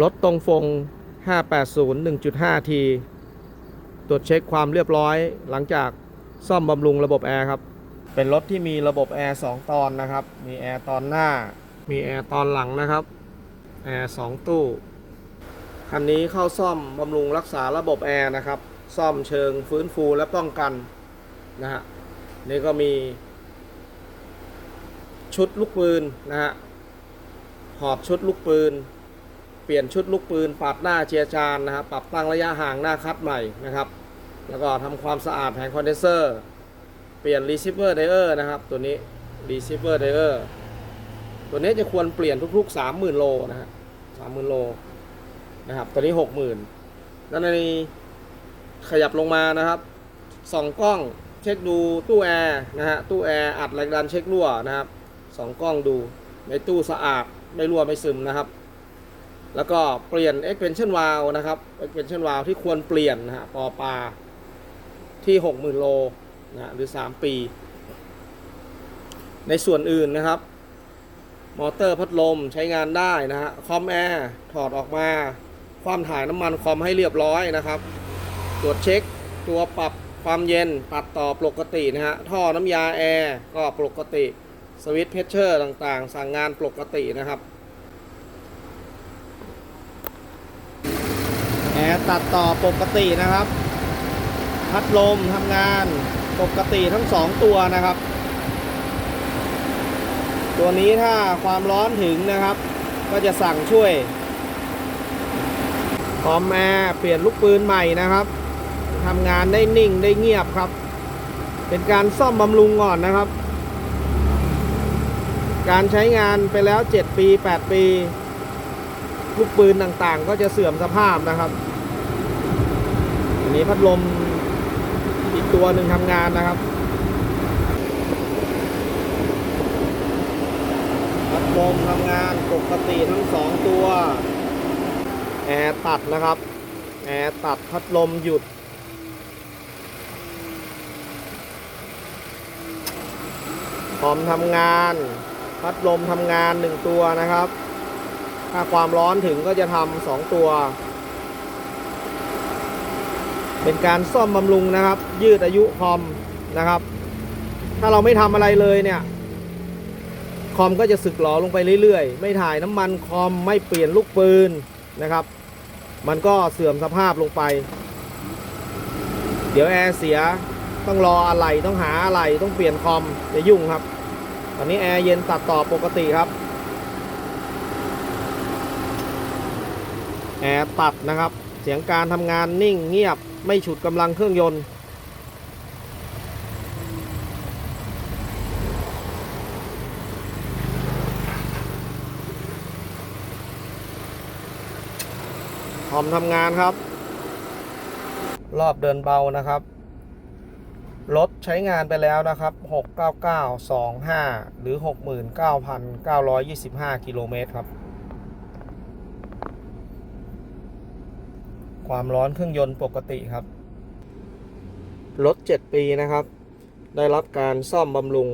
รถตรงฟง 580 1.5 ที ตรวจเช็คความเรียบร้อยหลังจากซ่อมบำรุงระบบแอร์ครับ เป็นรถที่มีระบบแอร์2ตอนนะครับ มีแอร์ตอนหน้า มีแอร์ตอนหลังนะครับ แอร์2ตู้ คันนี้เข้าซ่อมบำรุงรักษาระบบแอร์นะครับ ซ่อมเชิงฟื้นฟูและป้องกันนะฮะ นี่ก็มี ชุดลูกปืนนะฮะ หอบชุดลูกปืน ปลี่ยนชุดลูกปืนปรับหน้าเจียจานนะครับปรับตั้งระยะห่างหน้าคัดใหม่นะครับ แล้วก็ทำความสะอาดแผงคอนเดนเซอร์ เปลี่ยน receiver diode นะครับ ตัวนี้ receiver diode ตัวนี้จะควรเปลี่ยนทุกๆ 30,000 โลนะฮะ30,000โลนะครับตัวนี้ 60,000แล้วในขยับลงมานะครับส่องกล้องเช็คดูตู้แอร์นะฮะตู้แอร์อัดแรงดันเช็ครั่วนะครับสองกล้องดูในตู้สะอาดไม่รั่วไม่ซึมนะครับ แล้วก็เปลี่ยน expansion valve นะครับ expansion valve ที่ควรเปลี่ยนนะฮะปอปาที่ 60,000 โลนะฮะหรือ 3 ปี ในส่วนอื่นนะครับ มอเตอร์พัดลมใช้งานได้นะฮะคอมแอร์ถอดออกมา ความถ่ายน้ำมันคอมให้เรียบร้อยนะครับ ตรวจเช็คตัวปรับความเย็นตัดต่อปกตินะฮะ ท่อน้ำยาแอร์ก็ปกติ สวิตช์เพชเชอร์ต่างๆ สั่งงานปกตินะครับ แอร์ ตัดต่อปกตินะครับ พัดลมทำงานปกติทั้งสองตัวนะครับ ตัวนี้ถ้าความร้อนถึงนะครับ ก็จะสั่งช่วยคอมแอร์เปลี่ยนลูกปืนใหม่นะครับทำงานได้นิ่งได้เงียบครับ เป็นการซ่อมบำรุงก่อนนะครับ การใช้งานไปแล้ว 7 ปี 8 ปี ลูกปืนต่างๆ ก็จะเสื่อมสภาพนะครับ อันนี้พัดลมอีกตัวหนึ่งทำงานนะครับ พัดลมทำงานปกติทั้งสองตัวแอร์ตัดนะครับแอร์ตัดพัดลมหยุด คอมทำงาน พัดลมทำงานหนึ่งตัวนะครับ ถ้าความร้อนถึงก็จะทำสองตัว เป็นการซ่อมบำรุงนะครับ ยืดอายุคอมนะครับ ถ้าเราไม่ทำอะไรเลยเนี่ย คอมก็จะสึกหรอลงไปเรื่อยๆ ไม่ถ่ายน้ำมันคอมไม่เปลี่ยนลูกปืนนะครับ มันก็เสื่อมสภาพลงไป เดี๋ยวแอร์เสียต้องรออะไรต้องหาอะไรต้องเปลี่ยนคอมจะยุ่งครับ ตอนนี้แอร์เย็นตัดต่อปกติครับแอร์ตัดนะครับ เสียงการทำงานนิ่งเงียบ ไม่ฉุดกำลังเครื่องยนต์คอมทำงานครับ รอบเดินเบานะครับ รถใช้งานไปแล้วนะครับ 69925 หรือ 69,925 กิโลเมตรครับ ความร้อนเครื่องยนต์ปกติครับ รถ 7 ปีนะครับ ได้รับการซ่อมบำรุง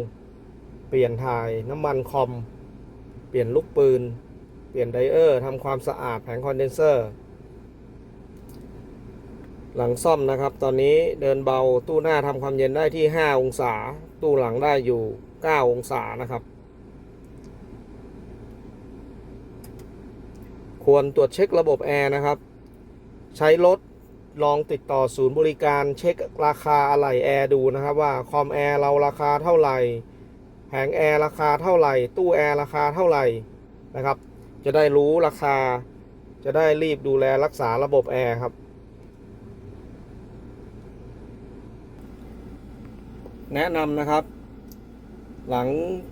เปลี่ยนถ่ายน้ำมันคอม เปลี่ยนลูกปืน เปลี่ยนไดเออร์ทำความสะอาดแผงคอนเดนเซอร์ หลังซ่อมนะครับ ตอนนี้เดินเบาตู้หน้าทำความเย็นได้ที่ 5 องศา ตู้หลังได้อยู่ 9 องศานะครับควรตรวจเช็คระบบแอร์นะครับ ใช้รถลองติดต่อศูนย์บริการเช็คราคาอะไหล่แอร์ดูนะครับว่าคอมแอร์เราราคาเท่าไหร่แผงแอร์ราคาเท่าไหร่ ตู้แอร์ราคาเท่าไหร่นะครับ จะได้รู้ราคา จะได้รีบดูแลรักษาระบบแอร์ครับ แนะนำนะครับ หลัง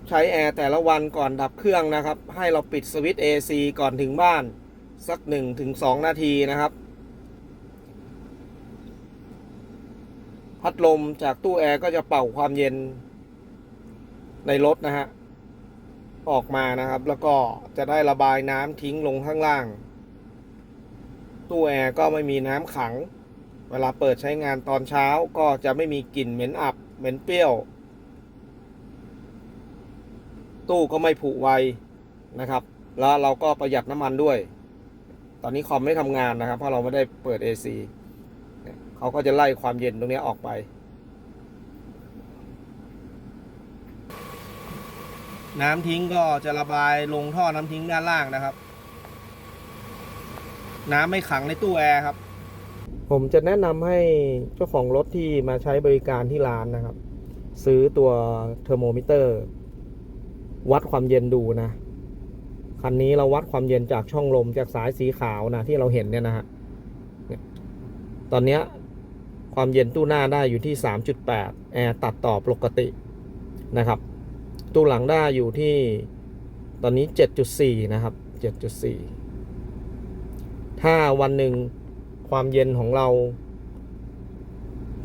ใช้แอร์แต่ละวันก่อนดับเครื่องนะครับ ให้เราปิดสวิตช์ AC ก่อนถึงบ้าน สัก 1-2 นาทีนะครับ พัดลมจากตู้แอร์ก็จะเป่าความเย็นในรถนะฮะ ออกมานะครับ แล้วก็จะได้ระบายน้ำทิ้งลงข้างล่าง ตู้แอร์ก็ไม่มีน้ำขัง เวลาเปิดใช้งานตอนเช้าก็จะไม่มีกลิ่นเหม็นอับ เหม็นเปรี้ยว ตู้ก็ไม่ผุไวนะครับ แล้วเราก็ประหยัดน้ำมันด้วย ตอนนี้คอมไม่ทำงานนะครับ เพราะเราไม่ได้เปิด AC เขาก็จะไล่ความเย็นตรงนี้ออกไป น้ำทิ้งก็จะระบายลงท่อน้ำทิ้งด้านล่างนะครับ น้ำไม่ขังในตู้แอร์ครับ ผมจะแนะนำให้เจ้าของรถที่มาใช้บริการที่ร้านนะครับ ซื้อตัวเทอร์โมมิเตอร์ วัดความเย็นดูนะคันนี้เราวัดความเย็นจากช่องลมจากสายสีขาวนะที่เราเห็นเนี่ยนะฮะ ตอนนี้ ความเย็นตู้หน้าได้อยู่ที่ 3.8 แอร์ตัดต่อปกตินะครับ ตู้หลังได้อยู่ที่ตอนนี้ 7.4 นะครับ 7.4 ถ้าวันหนึ่งความเย็นของเรา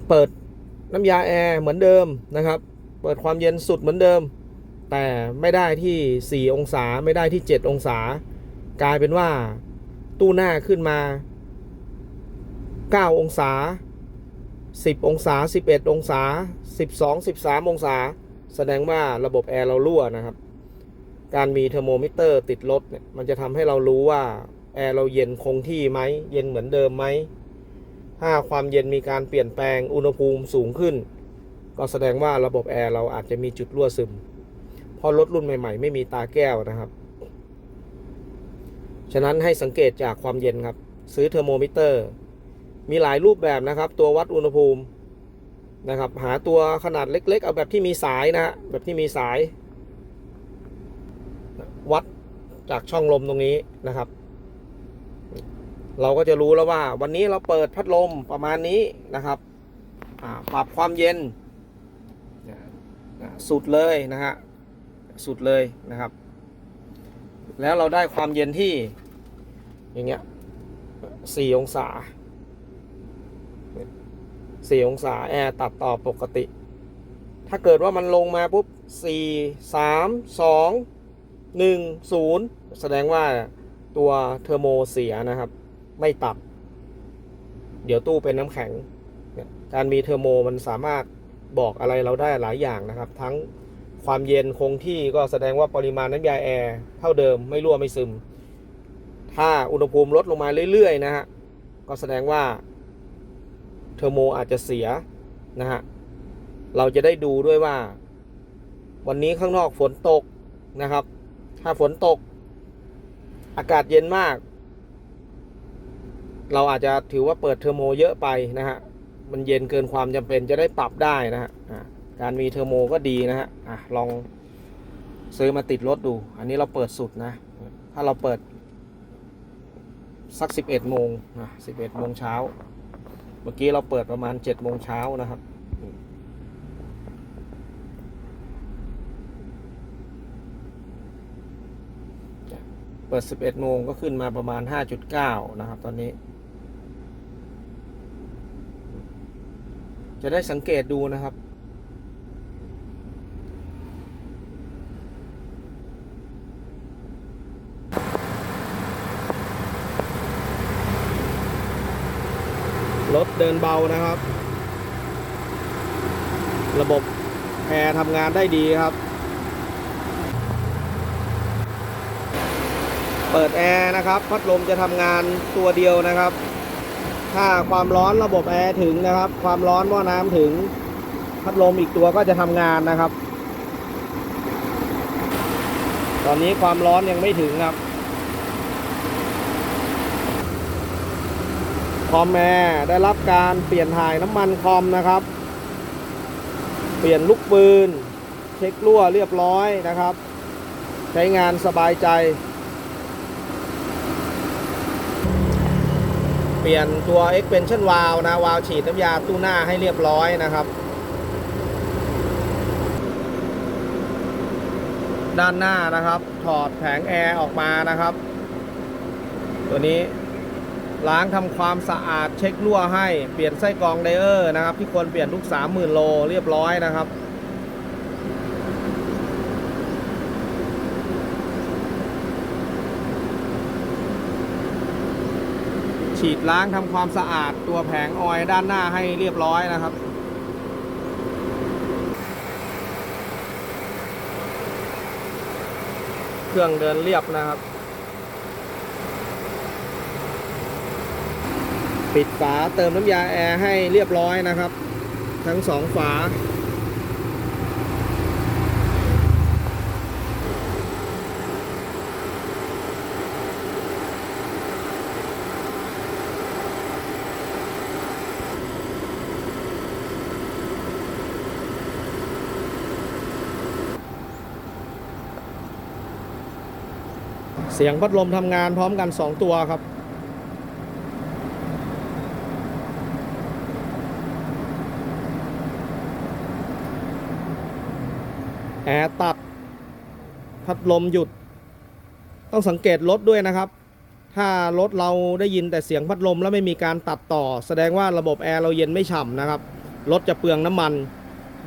เปิดน้ำยาแอร์เหมือนเดิมนะครับ เปิดความเย็นสุดเหมือนเดิม แต่ไม่ได้ที่ 4 องศาไม่ได้ที่ 7 องศา กลายเป็นว่าตู้หน้าขึ้นมา 9 องศา 10 องศา 11 องศา 12 13 องศา แสดงว่าระบบแอร์เรารั่วนะครับ การมีเทอร์โมมิเตอร์ติดรถเนี่ยมันจะทำให้เรารู้ว่าแอร์เราเย็นคงที่ไหม เย็นเหมือนเดิมไหม ถ้าความเย็นมีการเปลี่ยนแปลงอุณหภูมิสูงขึ้น ก็แสดงว่าระบบแอร์เราอาจจะมีจุดรั่วซึม เพราะรถรุ่นใหม่ ๆ ไม่มีตาแก้วนะครับ ฉะนั้นให้สังเกตจากความเย็นครับ ซื้อเทอร์โมมิเตอร์ มีหลายรูปแบบนะครับ ตัววัดอุณหภูมินะครับ หาตัวขนาดเล็ก ๆ เอาแบบที่มีสายนะฮะแบบที่มีสาย วัดจากช่องลมตรงนี้นะครับ เราก็จะรู้แล้วว่า วันนี้เราเปิดพัดลมประมาณนี้นะครับปรับความเย็นสุดเลยนะฮะสุดเลยนะครับ แล้วเราได้ความเย็นที่อย่างเงี้ยสี่องศา สี่องศาแอร์ตัดต่อปกติ ถ้าเกิดว่ามันลงมาปุ๊บสี่สามสองหนึ่งศูนย์แสดงว่าตัวเทอร์โมเสียนะครับ ไม่ตัด เดี๋ยวตู้เป็นน้ำแข็ง การมีเทอร์โมมันสามารถบอกอะไรเราได้หลายอย่างนะครับ ทั้งความเย็นคงที่ก็แสดงว่าปริมาณน้ำยาแอร์เท่าเดิมไม่รั่วไม่ซึม ถ้าอุณหภูมิลดลงมาเรื่อยๆนะฮะก็แสดงว่า เทอร์โมอาจจะเสียนะฮะ เราจะได้ดูด้วยว่า วันนี้ข้างนอกฝนตกนะครับ ถ้าฝนตก อากาศเย็นมาก เราอาจจะถือว่าเปิดเทอร์โมเยอะไปนะฮะ มันเย็นเกินความจำเป็นจะได้ปรับได้นะฮะการมีเทอร์โมก็ดีนะฮะอะลองซื้อมาติดรถดู อันนี้เราเปิดสุดนะ ถ้าเราเปิดสัก 11โมงนะ11โมงเช้า เมื่อกี้เราเปิดประมาณเจ็ดโมงเช้านะครับ เปิดสิบเอ็ดโมงก็ขึ้นมาประมาณห้าจุดเก้านะครับ ตอนนี้ จะได้สังเกตดูนะครับ รถเดินเบานะครับ ระบบแอร์ทำงานได้ดีครับ เปิดแอร์นะครับ พัดลมจะทำงานตัวเดียวนะครับ ถ้าความร้อนระบบแอร์ถึงนะครับ ความร้อนหม้อน้ำถึง พัดลมอีกตัวก็จะทำงานนะครับ ตอนนี้ความร้อนยังไม่ถึงครับ คอมแอร์ได้รับการเปลี่ยนถ่ายน้ำมันคอมนะครับ เปลี่ยนลูกปืน เช็ครั่วเรียบร้อยนะครับ ใช้งานสบายใจ เปลี่ยนตัว expansion valve นะ วาล์วฉีดน้ำยาตู้หน้าให้เรียบร้อยนะครับ ด้านหน้านะครับ ถอดแผงแอร์ออกมานะครับ ตัวนี้ ล้างทำความสะอาดเช็ครั่วให้เปลี่ยนไส้กรองไดเออร์นะครับ ที่ควรเปลี่ยนทุก 30,000 โลเรียบร้อยนะครับ ฉีดล้างทำความสะอาดตัวแผงออยด้านหน้าให้เรียบร้อยนะครับเครื่องเดินเรียบนะครับ ปิดฝาเติมน้ำยาแอร์ให้เรียบร้อยนะครับ ทั้งสองฝา เสียงพัดลมทำงานพร้อมกัน 2 ตัวครับ ร์ตัด พัดลมหยุด ต้องสังเกตรถด้วยนะครับ ถ้ารถเราได้ยินแต่เสียงพัดลมแล้วไม่มีการตัดต่อ แสดงว่าระบบแอร์เราเย็นไม่ฉ่ำนะครับ รถจะเปลืองน้ำมัน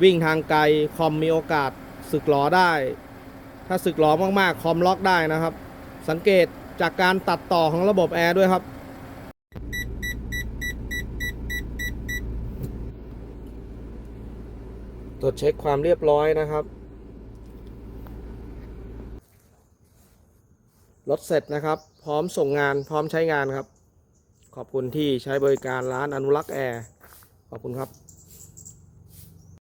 วิ่งทางไกล คอมมีโอกาสสึกหลอได้ ถ้าสึกหลอมากๆ คอมล็อกได้นะครับ สังเกตจากการตัดต่อของระบบแอร์ด้วยครับตรวจเช็คความเรียบร้อยนะครับ รถเสร็จนะครับ พร้อมส่งงานพร้อมใช้งานครับ ขอบคุณที่ใช้บริการร้านอนุรักษ์แอร์ ขอบคุณครับ